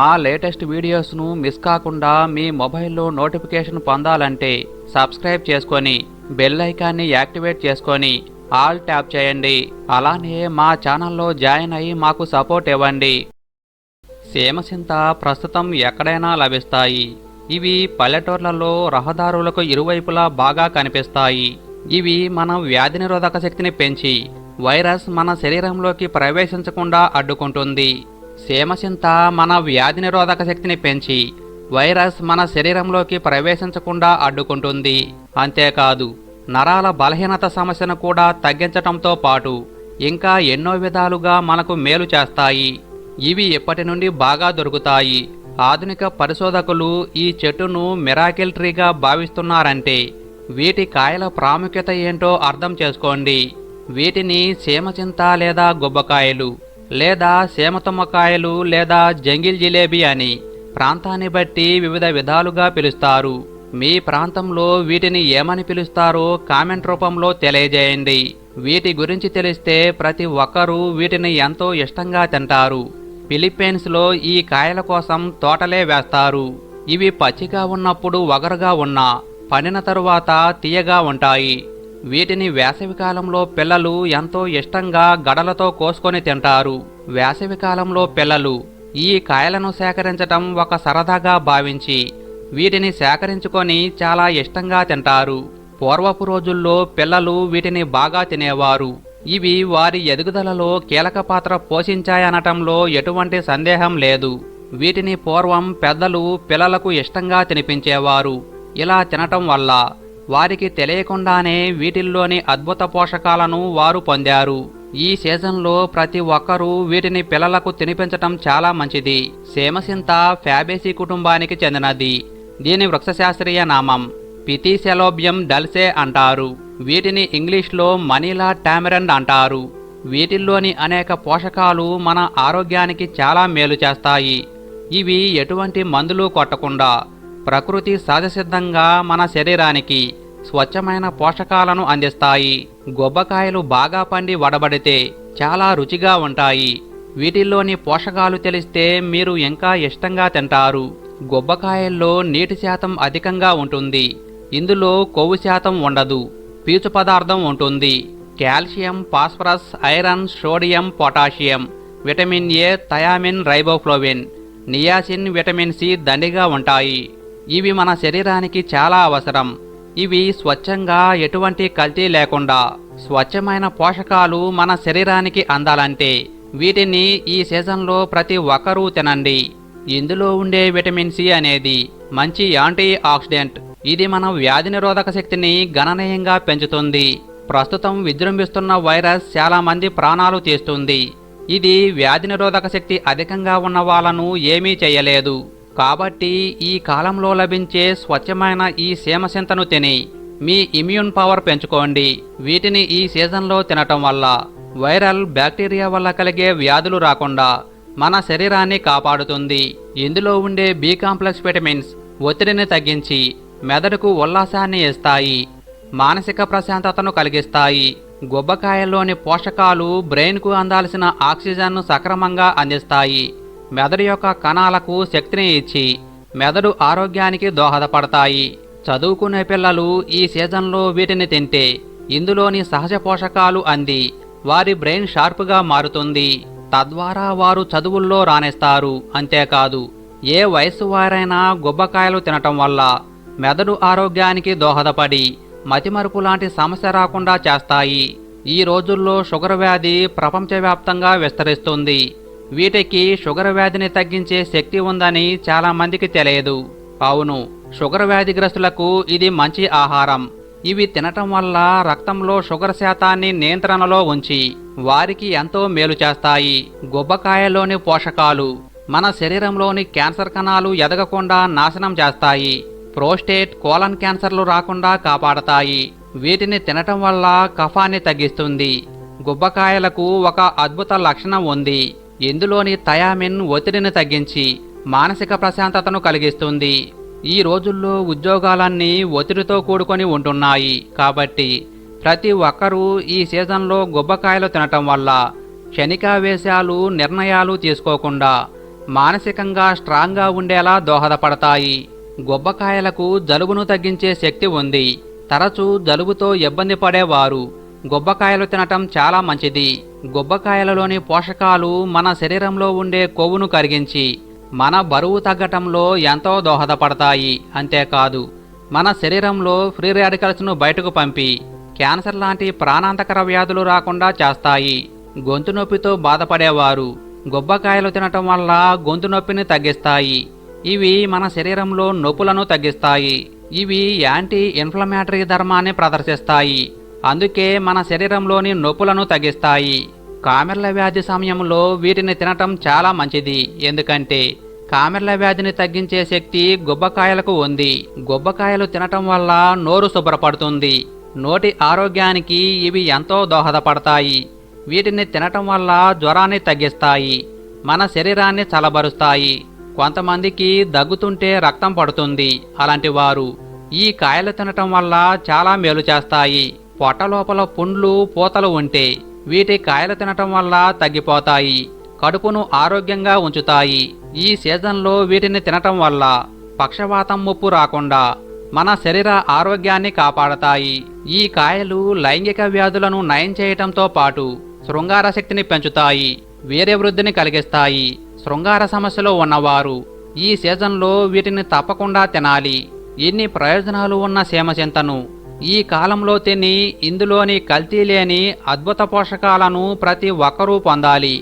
మా latest వీడియోస్ను miss కాకుండా మీ మొబైల్లో నోటిఫికేషన్ పొందాలంటే సబ్స్క్రైబ్ చేసుకొని బెల్ ఐకాన్ని యాక్టివేట్ చేసుకొని ఆల్ ట్యాప్ చేయండి. అలానే మా ఛానల్లో జాయిన్ అయ్యి మాకు సపోర్ట్ ఇవ్వండి. సీమసింత ప్రస్తుతం ఎక్కడైనా లభిస్తాయి. ఇవి పల్లెటూర్లలో రహదారులకు ఇరువైపులా బాగా కనిపిస్తాయి. ఇవి మన వ్యాధి నిరోధక శక్తిని పెంచి వైరస్ మన శరీరంలోకి ప్రవేశించకుండా అడ్డుకుంటుంది. సీమసింత మన వ్యాధి నిరోధక శక్తిని పెంచి వైరస్ మన శరీరంలోకి ప్రవేశించకుండా అడ్డుకుంటుంది. అంతేకాదు నరాల బలహీనత సమస్యను కూడా తగ్గించటంతో పాటు ఇంకా ఎన్నో విధాలుగా మనకు మేలు చేస్తాయి. ఇవి ఇప్పటి నుండి బాగా దొరుకుతాయి. ఆధునిక పరిశోధకులు ఈ చెట్టును మిరాకిల్ ట్రీగా భావిస్తున్నారంటే వీటి కాయల ప్రాముఖ్యత ఏంటో అర్థం చేసుకోండి. వీటిని సీమచింత లేదా గుబ్బకాయలు. లేదా సేమతుమ్మకాయలు లేదా జంగిల్ జిలేబీ అని ప్రాంతాన్ని బట్టి వివిధ విధాలుగా పిలుస్తారు. మీ ప్రాంతంలో వీటిని ఏమని పిలుస్తారో కామెంట్ రూపంలో తెలియజేయండి. వీటి గురించి తెలిస్తే ప్రతి ఒక్కరూ వీటిని ఎంతో ఇష్టంగా తింటారు. ఫిలిప్పీన్స్లో ఈ కాయల కోసం తోటలే వేస్తారు. ఇవి పచ్చిగా ఉన్నప్పుడు వగరుగా ఉన్నా పండిన తరువాత తీయగా ఉంటాయి. వీటిని వేసవికాలంలో పిల్లలు ఎంతో ఇష్టంగా గడలతో కోసుకొని తింటారు. వేసవికాలంలో పిల్లలు ఈ కాయలను సేకరించటం ఒక సరదాగా భావించి వీటిని సేకరించుకొని చాలా ఇష్టంగా తింటారు. పూర్వపు రోజుల్లో పిల్లలు వీటిని బాగా తినేవారు. ఇవి వారి ఎదుగుదలలో కీలక పాత్ర పోషించాయనటంలో ఎటువంటి సందేహం లేదు. వీటిని పూర్వం పెద్దలు పిల్లలకు ఇష్టంగా తినిపించేవారు. ఇలా తినటం వల్ల వారికి తెలియకుండానే వీటిల్లోని అద్భుత పోషకాలను వారు పొందారు. ఈ సీజన్లో ప్రతి ఒక్కరూ వీటిని పిల్లలకు తినిపించటం చాలా మంచిది. సేమసింత ఫ్యాబేసి కుటుంబానికి చెందినది. దీని వృక్షశాస్త్రీయ నామం పితీసెలోబియం డల్సే అంటారు. వీటిని ఇంగ్లీష్లో మనీలా టామరండ్ అంటారు. వీటిల్లోని అనేక పోషకాలు మన ఆరోగ్యానికి చాలా మేలు చేస్తాయి. ఇవి ఎటువంటి మందులు కొట్టకుండా ప్రకృతి సహజసిద్ధంగా మన శరీరానికి స్వచ్ఛమైన పోషకాలను అందిస్తాయి. గొబ్బకాయలు బాగా పండి వడబడితే చాలా రుచిగా ఉంటాయి. వీటిల్లోని పోషకాలు తెలిస్తే మీరు ఇంకా ఇష్టంగా తింటారు. గొబ్బకాయల్లో నీటి శాతం అధికంగా ఉంటుంది. ఇందులో కొవ్వు శాతం ఉండదు. పీచు పదార్థం ఉంటుంది. Calcium phosphorus iron sodium potassium vitamin A thiamine riboflavin niacin vitamin C దండిగా ఉంటాయి. ఇవి మన శరీరానికి చాలా అవసరం. ఇవి స్వచ్ఛంగా ఎటువంటి కల్తీ లేకుండా స్వచ్ఛమైన పోషకాలు మన శరీరానికి అందాలంటే వీటిని ఈ సీజన్లో ప్రతి ఒక్కరూ తినండి. ఇందులో ఉండే విటమిన్ సి అనేది మంచి యాంటీ ఆక్సిడెంట్ ఇది మన వ్యాధి నిరోధక శక్తిని గణనీయంగా పెంచుతుంది. ప్రస్తుతం విజృంభిస్తున్న వైరస్ చాలామంది ప్రాణాలు తీస్తుంది. ఇది వ్యాధి నిరోధక శక్తి అధికంగా ఉన్న వాళ్ళను ఏమీ చేయలేదు. కాబట్టి ఈ కాలంలో లభించే స్వచ్ఛమైన ఈ సీమసింతను తిని మీ ఇమ్యూన్ పవర్ పెంచుకోండి. వీటిని ఈ సీజన్లో తినటం వల్ల వైరల్ బ్యాక్టీరియా వల్ల కలిగే వ్యాధులు రాకుండా మన శరీరాన్ని కాపాడుతుంది. ఇందులో ఉండే బి కాంప్లెక్స్ విటమిన్స్ ఒత్తిడిని తగ్గించి మెదడుకు ఉల్లాసాన్ని ఇస్తాయి మానసిక ప్రశాంతతను కలిగిస్తాయి. గుబ్బకాయల్లోని పోషకాలు బ్రెయిన్కు అందాల్సిన ఆక్సిజన్ను సక్రమంగా అందిస్తాయి. మెదడు యొక్క కణాలకు శక్తిని ఇచ్చి మెదడు ఆరోగ్యానికి దోహదపడతాయి. చదువుకునే పిల్లలు ఈ సీజన్లో వీటిని తింటే ఇందులోని సహజ పోషకాలు అంది. వారి బ్రెయిన్ షార్ప్గా మారుతుంది. తద్వారా వారు చదువుల్లో రాణిస్తారు. అంతేకాదు ఏ వయసు వారైనా గుబ్బకాయలు తినటం వల్ల మెదడు ఆరోగ్యానికి దోహదపడి మతిమరుపు లాంటి సమస్య రాకుండా చేస్తాయి. ఈ రోజుల్లో షుగర్ వ్యాధి ప్రపంచవ్యాప్తంగా విస్తరిస్తుంది. వీటికి షుగర్ వ్యాధిని తగ్గించే శక్తి ఉందని చాలా మందికి తెలియదు. అవును షుగర్ వ్యాధిగ్రస్తులకు ఇది మంచి ఆహారం. ఇవి తినటం వల్ల రక్తంలో షుగర్ శాతాన్ని నియంత్రణలో ఉంచి వారికి ఎంతో మేలు చేస్తాయి. గుబ్బకాయలోని పోషకాలు మన శరీరంలోని క్యాన్సర్ కణాలు ఎదగకుండా నాశనం చేస్తాయి. ప్రోస్టేట్ కోలన్ క్యాన్సర్లు రాకుండా కాపాడతాయి. వీటిని తినటం వల్ల కఫాన్ని తగ్గిస్తుంది. గుబ్బకాయలకు ఒక అద్భుత లక్షణం ఉంది. ఇందులోని థయామిన్ ఒత్తిడిని తగ్గించి మానసిక ప్రశాంతతను కలిగిస్తుంది. ఈ రోజుల్లో ఉద్యోగాలన్నీ ఒత్తిడితో కూడుకొని ఉంటున్నాయి. కాబట్టి ప్రతి ఒక్కరూ ఈ సీజన్లో గుబ్బకాయలు తినటం వల్ల క్షణికావేశాలు నిర్ణయాలు తీసుకోకుండా మానసికంగా స్ట్రాంగ్గా ఉండేలా దోహదపడతాయి. గుబ్బకాయలకు జలుబును తగ్గించే శక్తి ఉంది. తరచూ జలుబుతో ఇబ్బంది పడేవారు. గొబ్బకాయలు తినటం చాలా మంచిది. గొబ్బకాయలలోని పోషకాలు మన శరీరంలో ఉండే కొవ్వును కరిగించి మన బరువు తగ్గటంలో ఎంతో దోహదపడతాయి. అంతేకాదు మన శరీరంలో ఫ్రీ రాడికల్స్ను బయటకు పంపి క్యాన్సర్ లాంటి ప్రాణాంతకర వ్యాధులు రాకుండా చేస్తాయి. గొంతు నొప్పితో బాధపడేవారు గొబ్బకాయలు తినటం వల్ల గొంతు నొప్పిని తగ్గిస్తాయి. ఇవి మన శరీరంలో నొప్పులను తగ్గిస్తాయి. ఇవి యాంటీ ఇన్ఫ్లమేటరీ ధర్మాన్ని ప్రదర్శిస్తాయి. అందుకే మన శరీరంలోని నొప్పులను తగ్గిస్తాయి. కామెర్ల వ్యాధి సమయంలో వీటిని తినటం చాలా మంచిది. ఎందుకంటే కామెర్ల వ్యాధిని తగ్గించే శక్తి గుబ్బకాయలకు ఉంది. గుబ్బకాయలు తినటం వల్ల నోరు శుభ్రపడుతుంది. నోటి ఆరోగ్యానికి ఇవి ఎంతో దోహదపడతాయి. వీటిని తినటం వల్ల జ్వరాన్ని తగ్గిస్తాయి. మన శరీరాన్ని చలబరుస్తాయి. కొంతమందికి దగ్గుతుంటే రక్తం పడుతుంది. అలాంటి వారు ఈ కాయలు తినటం వల్ల చాలా మేలు చేస్తాయి. పొట్ట లోపల పుండ్లు పూతలు ఉంటే వీటి కాయలు తినటం వల్ల తగ్గిపోతాయి కడుపును ఆరోగ్యంగా ఉంచుతాయి. ఈ సీజన్లో వీటిని తినటం వల్ల పక్షవాతం ముప్పు రాకుండా మన శరీర ఆరోగ్యాన్ని కాపాడతాయి. ఈ కాయలు లైంగిక వ్యాధులను నయం చేయటంతో పాటు శృంగార శక్తిని పెంచుతాయి వీర్యవృద్ధిని కలిగిస్తాయి. శృంగార సమస్యలో ఉన్నవారు ఈ సీజన్లో వీటిని తప్పకుండా తినాలి. ఎన్ని ప్రయోజనాలు ఉన్న సీమచింతను ఈ కాలంలో తిని ఇందులోని కల్తీ లేని అద్భుత పోషకాలను ప్రతి ఒక్కరూ పొందాలి.